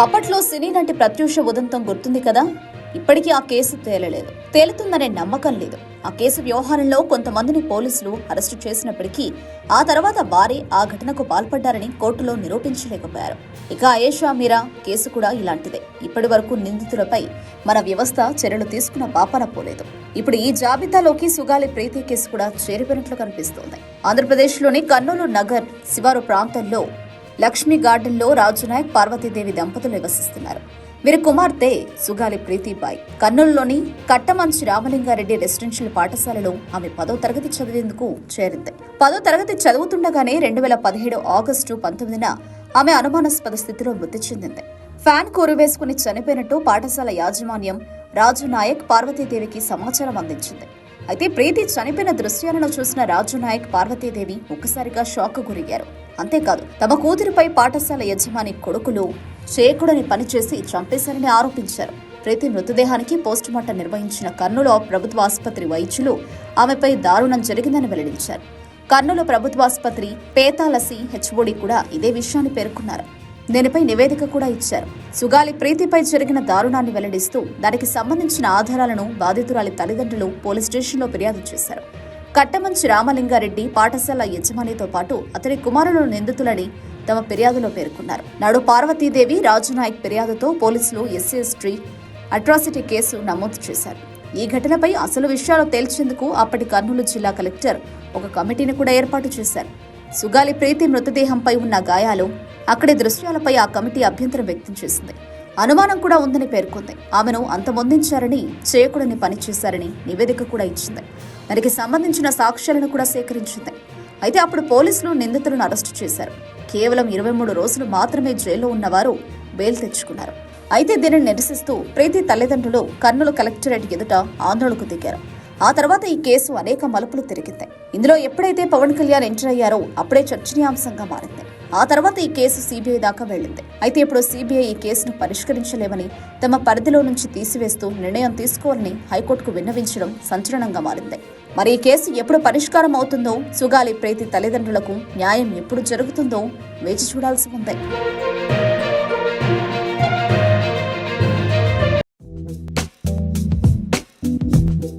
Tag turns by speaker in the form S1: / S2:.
S1: అప్పట్లో సినీ నటి ప్రత్యూష ఉదంతం గుర్తుంది కదా? ఇప్పటికీ ఆ కేసు తేలలేదు. తేలుతుందనే నమ్మకం లేదు. ఆ కేసు వ్యవహారంలో కొంతమందిని పోలీసులు అరెస్టు చేసినప్పటికీ ఆ తర్వాత వారే ఆ ఘటనకు పాల్పడ్డారని కోర్టులో నిరూపించలేకపోయారు. ఇక అయేషా మీరా కేసు కూడా ఇలాంటిదే. ఇప్పటి వరకు నిందితులపై మన వ్యవస్థ చర్యలు తీసుకున్న పాపన పోలేదు. ఇప్పుడు ఈ జాబితాలోకి సుగాలి ప్రీతి కేసు కూడా చేరిపోయినట్లు కనిపిస్తోంది. ఆంధ్రప్రదేశ్లోని కర్నూలు నగర్ శివారు ప్రాంతంలో లక్ష్మీ గార్డెన్లో రాజునాయక్ పార్వతీదేవి దంపతులు నివసిస్తున్నారు. వీరి కుమార్తె సుగాలి ప్రీతిబాయ్. కర్నూలులోని కట్టమంచి రామలింగారెడ్డి రెసిడెన్షియల్ పాఠశాలలో ఆమె పదో తరగతి చదివేందుకు చేరింది. పదో తరగతి చదువుతుండగానే రెండు వేల పదిహేడు ఆగస్టు పంతొమ్మిదిన ఆమె అనుమానాస్పద స్థితిలో మృతి చెందింది. ఫ్యాన్ కూరవేసుకుని చనిపోయినట్టు పాఠశాల యాజమాన్యం రాజు నాయక్ పార్వతీదేవికి సమాచారం అందించింది. అయితే ప్రీతి చనిపోయిన దృశ్యాలను చూసిన రాజు నాయక్ పార్వతీదేవి ఒక్కసారిగా షాక్ గురయ్యారు. అంతేకాదు తమ కూతురిపై పాఠశాల యజమాని కొడుకులు చేయకూడని పనిచేసి చంపేశారని ఆరోపించారు. ప్రీతి మృతదేహానికి పోస్టుమార్టం నిర్వహించిన కర్నూలు ప్రభుత్వ ఆసుపత్రి వైద్యులు ఆమెపై దారుణం జరిగిందని వెల్లడించారు. కర్నూలు ప్రభుత్వాసుపత్రి పేతాలసి హెచ్ఓడి కూడా ఇదే విషయాన్ని పేర్కొన్నారు. దీనిపై నివేదిక కూడా ఇచ్చారు. సుగాలి ప్రీతిపై జరిగిన దారుణాన్ని వెల్లడిస్తూ దానికి సంబంధించిన ఆధారాలను బాధితురాలి తల్లిదండ్రులు పోలీస్ స్టేషన్లో ఫిర్యాదు చేశారు. కట్టమంచి రామలింగారెడ్డి పాఠశాల యజమానితో పాటు అతని కుమారులు నిందితులని తమ ఫిర్యాదులో పేర్కొన్నారు. నాడు పార్వతీదేవి రాజునాయక్ ఫిర్యాదుతో పోలీసులు ఎస్సీ ఎస్టీ అట్రాసిటీ కేసు నమోదు చేశారు. ఈ ఘటనపై అసలు విషయాలు తేల్చేందుకు అప్పటి కర్నూలు జిల్లా కలెక్టర్ ఒక కమిటీని కూడా ఏర్పాటు చేశారు. సుగాలి ప్రీతి మృతదేహంపై ఉన్న గాయాలు అక్కడి దృశ్యాలపై ఆ కమిటీ అభ్యంతరం వ్యక్తం చేసింది. అనుమానం కూడా ఉందని పేర్కొంది. ఆమెను అంతమొందించారని చేయకూడని పని చేశారని నివేదిక కూడా ఇచ్చింది. దానికి సంబంధించిన సాక్ష్యాలను కూడా సేకరించింది. అయితే అప్పుడు పోలీసులు నిందితులను అరెస్టు చేశారు. కేవలం ఇరవై మూడు రోజులు మాత్రమే జైల్లో ఉన్నవారు బెయిల్ తెచ్చుకున్నారు. అయితే దీనిని నిరసిస్తూ ప్రీతి తల్లిదండ్రులు కర్నూలు కలెక్టరేట్ ఎదుట ఆందోళనకు దిగారు. ఆ తర్వాత ఈ కేసు అనేక మలుపులు తిరిగింది. ఇందులో ఎప్పుడైతే పవన్ కళ్యాణ్ ఎంటర్ అయ్యారో అప్పుడే చర్చనీయాంశంగా మారింది. ఆ తర్వాత ఈ కేసు సిబిఐ దాకా వెళ్ళింది. అయితే ఇప్పుడు సిబిఐ ఈ కేసును పరిష్కరించలేమని తమ పరిధిలో నుంచి తీసివేస్తూ నిర్ణయం తీసుకోవాలని హైకోర్టుకు విన్నవించడం సంచలనంగా మారింది. మరి ఈ కేసు ఎప్పుడు పరిష్కారం అవుతుందో సుగాలి ప్రీతి తల్లిదండ్రులకు న్యాయం ఎప్పుడు జరుగుతుందో వేచి చూడాల్సి ఉంది.